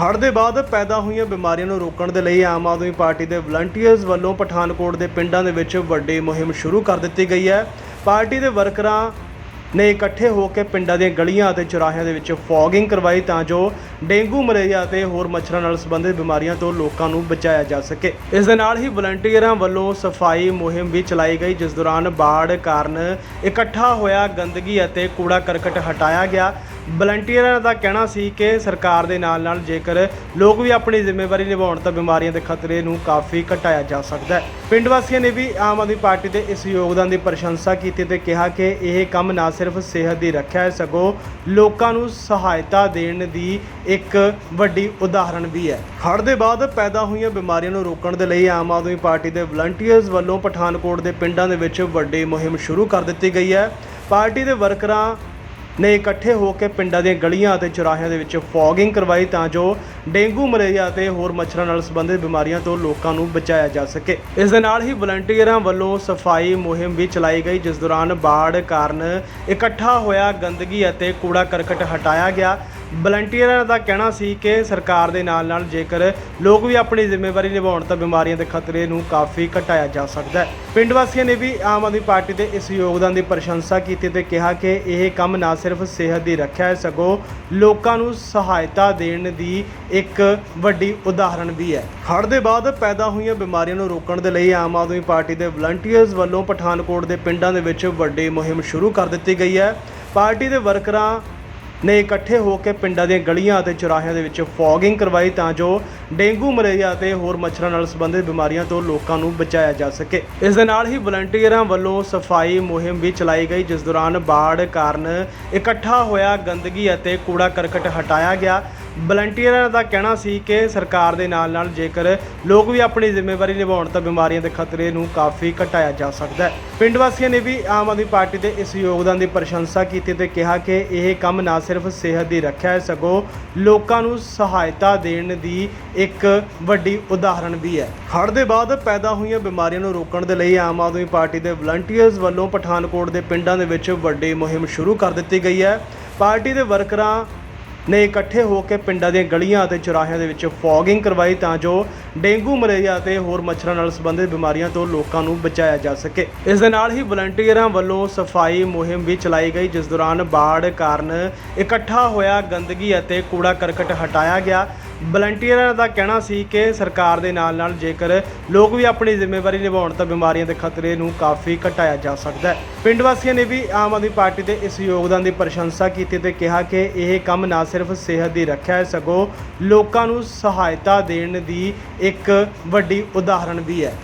ਹੜ੍ਹ ਦੇ ਬਾਅਦ ਪੈਦਾ ਹੋਈਆਂ ਬਿਮਾਰੀਆਂ ਨੂੰ ਰੋਕਣ ਦੇ ਲਈ ਆਮ ਆਦਮੀ ਪਾਰਟੀ ਦੇ ਵਲੰਟੀਅਰਸ ਵੱਲੋਂ ਪਠਾਨਕੋਟ ਦੇ ਪਿੰਡਾਂ ਦੇ ਵਿੱਚ ਵੱਡੀ ਮੁਹਿੰਮ ਸ਼ੁਰੂ ਕਰ ਦਿੱਤੀ ਗਈ ਹੈ। ਪਾਰਟੀ ਦੇ ਵਰਕਰਾਂ ਨੇ ਇਕੱਠੇ ਹੋ ਕੇ ਪਿੰਡਾਂ ਦੀਆਂ ਗਲੀਆਂ ਅਤੇ ਚੁਰਾਹਿਆਂ ਦੇ ਵਿੱਚ ਫੌਗਿੰਗ ਕਰਵਾਈ ਤਾਂ ਜੋ ਡੇਂਗੂ, ਮਲੇਰੀਆ ਅਤੇ ਹੋਰ ਮੱਛਰਾਂ ਨਾਲ ਸੰਬੰਧਿਤ ਬਿਮਾਰੀਆਂ ਤੋਂ ਲੋਕਾਂ ਨੂੰ ਬਚਾਇਆ ਜਾ ਸਕੇ। ਇਸ ਦੇ ਨਾਲ ਹੀ ਵਲੰਟੀਅਰਾਂ ਵੱਲੋਂ ਸਫ਼ਾਈ ਮੁਹਿੰਮ ਵੀ ਚਲਾਈ ਗਈ, ਜਿਸ ਦੌਰਾਨ ਬਾੜ ਕਾਰਨ ਇਕੱਠਾ ਹੋਇਆ ਗੰਦਗੀ ਅਤੇ ਕੂੜਾ ਕਰਕਟ ਹਟਾਇਆ ਗਿਆ। ਵਲੰਟੀਅਰਾਂ ਦਾ ਕਹਿਣਾ ਸੀ ਕਿ ਸਰਕਾਰ ਦੇ ਨਾਲ ਨਾਲ ਜੇਕਰ ਲੋਕ ਵੀ ਆਪਣੀ ਜ਼ਿੰਮੇਵਾਰੀ ਨਿਭਾਉਣ ਤਾਂ ਬਿਮਾਰੀਆਂ ਦੇ ਖਤਰੇ ਨੂੰ ਕਾਫੀ ਘਟਾਇਆ ਜਾ ਸਕਦਾ ਹੈ। ਪਿੰਡ ਵਾਸੀਆਂ ਨੇ ਵੀ ਆਮ ਆਦਮੀ ਪਾਰਟੀ ਦੇ ਇਸ ਯੋਗਦਾਨ ਦੀ ਪ੍ਰਸ਼ੰਸਾ ਕੀਤੀ ਤੇ ਕਿਹਾ ਕਿ ਇਹ ਕੰਮ ਨਾ ਸਿਰਫ ਸਿਰਫ ਸਿਹਤ ਦੀ ਰੱਖਿਆ ਹੈ, ਸਗੋਂ ਲੋਕਾਂ ਨੂੰ ਸਹਾਇਤਾ ਦੇਣ ਦੀ ਇੱਕ ਵੱਡੀ ਉਦਾਹਰਣ ਵੀ ਹੈ। ਹੜ੍ਹ ਦੇ ਬਾਅਦ ਪੈਦਾ ਹੋਈਆਂ ਬਿਮਾਰੀਆਂ ਨੂੰ ਰੋਕਣ ਦੇ ਲਈ ਆਮ ਆਦਮੀ ਪਾਰਟੀ ਦੇ ਵਲੰਟੀਅਰਸ ਵੱਲੋਂ ਪਠਾਨਕੋਟ ਦੇ ਪਿੰਡਾਂ ਦੇ ਵਿੱਚ ਵੱਡੀ ਮੁਹਿੰਮ ਸ਼ੁਰੂ ਕਰ ਦਿੱਤੀ ਗਈ ਹੈ। ਪਾਰਟੀ ਦੇ ਵਰਕਰਾਂ ਨੇ ਇਕੱਠੇ ਹੋ ਕੇ ਪਿੰਡਾਂ ਦੀਆਂ ਗਲੀਆਂ ਅਤੇ ਚੁਰਾਹਿਆਂ ਦੇ ਵਿੱਚ ਫੌਗਿੰਗ ਕਰਵਾਈ ਤਾਂ ਜੋ ਡੇਂਗੂ, ਮਲੇਰੀਆ ਅਤੇ ਹੋਰ ਮੱਛਰਾਂ ਨਾਲ ਸੰਬੰਧਿਤ ਬਿਮਾਰੀਆਂ ਤੋਂ ਲੋਕਾਂ ਨੂੰ ਬਚਾਇਆ ਜਾ ਸਕੇ। ਇਸ ਦੇ ਨਾਲ ਹੀ ਵਲੰਟੀਅਰਾਂ ਵੱਲੋਂ ਸਫ਼ਾਈ ਮੁਹਿੰਮ ਵੀ ਚਲਾਈ ਗਈ, ਜਿਸ ਦੌਰਾਨ ਬਾੜ ਕਾਰਨ ਇਕੱਠਾ ਹੋਇਆ ਗੰਦਗੀ ਅਤੇ ਕੂੜਾ ਕਰਕਟ ਹਟਾਇਆ ਗਿਆ। ਵਲੰਟੀਅਰਾਂ ਦਾ ਕਹਿਣਾ ਸੀ ਕਿ ਸਰਕਾਰ ਦੇ ਨਾਲ ਨਾਲ ਜੇਕਰ ਲੋਕ ਵੀ ਆਪਣੀ ਜ਼ਿੰਮੇਵਾਰੀ ਨਿਭਾਉਣ ਤਾਂ ਬਿਮਾਰੀਆਂ ਦੇ ਖਤਰੇ ਨੂੰ ਕਾਫੀ ਘਟਾਇਆ ਜਾ ਸਕਦਾ ਹੈ। ਪਿੰਡ ਵਾਸੀਆਂ ਨੇ ਵੀ ਆਮ ਆਦਮੀ ਪਾਰਟੀ ਦੇ ਇਸ ਯੋਗਦਾਨ ਦੀ ਪ੍ਰਸ਼ੰਸਾ ਕੀਤੀ ਤੇ ਕਿਹਾ ਕਿ ਇਹ ਕੰਮ ਨਾ ਸਿਰਫ ਸਿਹਤ ਦੀ ਰੱਖਿਆ ਹੈ, ਸਗੋਂ ਲੋਕਾਂ ਨੂੰ ਸਹਾਇਤਾ ਦੇਣ ਦੀ ਇੱਕ ਵੱਡੀ ਉਦਾਹਰਣ ਵੀ ਹੈ। ਹੜ੍ਹ ਦੇ ਬਾਅਦ ਪੈਦਾ ਹੋਈਆਂ ਬਿਮਾਰੀਆਂ ਨੂੰ ਰੋਕਣ ਦੇ ਲਈ ਆਮ ਆਦਮੀ ਪਾਰਟੀ ਦੇ ਵਲੰਟੀਅਰਸ ਵੱਲੋਂ ਪਠਾਨਕੋਟ ਦੇ ਪਿੰਡਾਂ ਦੇ ਵਿੱਚ ਵੱਡੀ ਮੁਹਿੰਮ ਸ਼ੁਰੂ ਕਰ ਦਿੱਤੀ ਗਈ ਹੈ। ਪਾਰਟੀ ਦੇ ਵਰਕਰਾਂ ਨੇ ਇਕੱਠੇ ਹੋ ਕੇ ਪਿੰਡਾਂ ਦੀਆਂ ਗਲੀਆਂ ਅਤੇ ਚੁਰਾਹਿਆਂ ਦੇ ਵਿੱਚ ਫੌਗਿੰਗ ਕਰਵਾਈ ਤਾਂ ਜੋ ਡੇਂਗੂ, ਮਲੇਰੀਆ ਅਤੇ ਹੋਰ ਮੱਛਰਾਂ ਨਾਲ ਸੰਬੰਧਿਤ ਬਿਮਾਰੀਆਂ ਤੋਂ ਲੋਕਾਂ ਨੂੰ ਬਚਾਇਆ ਜਾ ਸਕੇ। ਇਸ ਦੇ ਨਾਲ ਹੀ ਵਲੰਟੀਅਰਾਂ ਵੱਲੋਂ ਸਫ਼ਾਈ ਮੁਹਿੰਮ ਵੀ ਚਲਾਈ ਗਈ, ਜਿਸ ਦੌਰਾਨ ਬਾੜ ਕਾਰਨ ਇਕੱਠਾ ਹੋਇਆ ਗੰਦਗੀ ਅਤੇ ਕੂੜਾ ਕਰਕਟ ਹਟਾਇਆ ਗਿਆ। ਵਲੰਟੀਅਰਾਂ ਦਾ ਕਹਿਣਾ ਸੀ ਕਿ ਸਰਕਾਰ ਦੇ ਨਾਲ ਨਾਲ ਜੇਕਰ ਲੋਕ ਵੀ ਆਪਣੀ ਜ਼ਿੰਮੇਵਾਰੀ ਨਿਭਾਉਣ ਤਾਂ ਬਿਮਾਰੀਆਂ ਦੇ ਖਤਰੇ ਨੂੰ ਕਾਫੀ ਘਟਾਇਆ ਜਾ ਸਕਦਾ ਹੈ। ਪਿੰਡ ਵਾਸੀਆਂ ਨੇ ਵੀ ਆਮ ਆਦਮੀ ਪਾਰਟੀ ਦੇ ਇਸ ਯੋਗਦਾਨ ਦੀ ਪ੍ਰਸ਼ੰਸਾ ਕੀਤੀ ਤੇ ਕਿਹਾ ਕਿ ਇਹ ਕੰਮ ਨਾ ਸਿਰਫ ਸਿਹਤ ਦੀ ਰੱਖਿਆ ਹੈ, ਸਗੋਂ ਲੋਕਾਂ ਨੂੰ ਸਹਾਇਤਾ ਦੇਣ ਦੀ ਇੱਕ ਵੱਡੀ ਉਦਾਹਰਣ ਵੀ ਹੈ। ਹੜ੍ਹ ਦੇ ਬਾਅਦ ਪੈਦਾ ਹੋਈਆਂ ਬਿਮਾਰੀਆਂ ਨੂੰ ਰੋਕਣ ਦੇ ਲਈ ਆਮ ਆਦਮੀ ਪਾਰਟੀ ਦੇ ਵਲੰਟੀਅਰਸ ਵੱਲੋਂ ਪਠਾਨਕੋਟ ਦੇ ਪਿੰਡਾਂ ਦੇ ਵਿੱਚ ਵੱਡੀ ਮੁਹਿੰਮ ਸ਼ੁਰੂ ਕਰ ਦਿੱਤੀ ਗਈ ਹੈ। ਪਾਰਟੀ ਦੇ ਵਰਕਰਾਂ ਨੇ ਇਕੱਠੇ ਹੋ ਕੇ ਪਿੰਡਾਂ ਦੀਆਂ ਗਲੀਆਂ ਅਤੇ ਚੁਰਾਹਿਆਂ ਦੇ ਵਿੱਚ ਫੌਗਿੰਗ ਕਰਵਾਈ ਤਾਂ ਜੋ ਡੇਂਗੂ, ਮਲੇਰੀਆ ਅਤੇ ਹੋਰ ਮੱਛਰਾਂ ਨਾਲ ਸੰਬੰਧਿਤ ਬਿਮਾਰੀਆਂ ਤੋਂ ਲੋਕਾਂ ਨੂੰ ਬਚਾਇਆ ਜਾ ਸਕੇ। ਇਸ ਦੇ ਨਾਲ ਹੀ ਵਲੰਟੀਅਰਾਂ ਵੱਲੋਂ ਸਫ਼ਾਈ ਮੁਹਿੰਮ ਵੀ ਚਲਾਈ ਗਈ, ਜਿਸ ਦੌਰਾਨ ਬਾੜ ਕਾਰਨ ਇਕੱਠਾ ਹੋਇਆ ਗੰਦਗੀ ਅਤੇ ਕੂੜਾ ਕਰਕਟ ਹਟਾਇਆ ਗਿਆ। ਵਲੰਟੀਅਰਾਂ ਦਾ ਕਹਿਣਾ ਸੀ ਕਿ ਸਰਕਾਰ ਦੇ ਨਾਲ ਨਾਲ ਜੇਕਰ ਲੋਕ ਵੀ ਆਪਣੀ ਜ਼ਿੰਮੇਵਾਰੀ ਨਿਭਾਉਣ ਤਾਂ ਬਿਮਾਰੀਆਂ ਦੇ ਖਤਰੇ ਨੂੰ ਕਾਫੀ ਘਟਾਇਆ ਜਾ ਸਕਦਾ ਹੈ। ਪਿੰਡ ਵਾਸੀਆਂ ਨੇ ਵੀ ਆਮ ਆਦਮੀ ਪਾਰਟੀ ਦੇ ਇਸ ਯੋਗਦਾਨ ਦੀ ਪ੍ਰਸ਼ੰਸਾ ਕੀਤੀ ਤੇ ਕਿਹਾ ਕਿ ਇਹ ਕੰਮ ਨਾ ਸਿਰਫ ਸਿਹਤ ਦੀ ਰੱਖਿਆ ਹੈ, ਸਗੋਂ ਲੋਕਾਂ ਨੂੰ ਸਹਾਇਤਾ ਦੇਣ ਦੀ ਇੱਕ ਵੱਡੀ ਉਦਾਹਰਣ ਵੀ ਹੈ।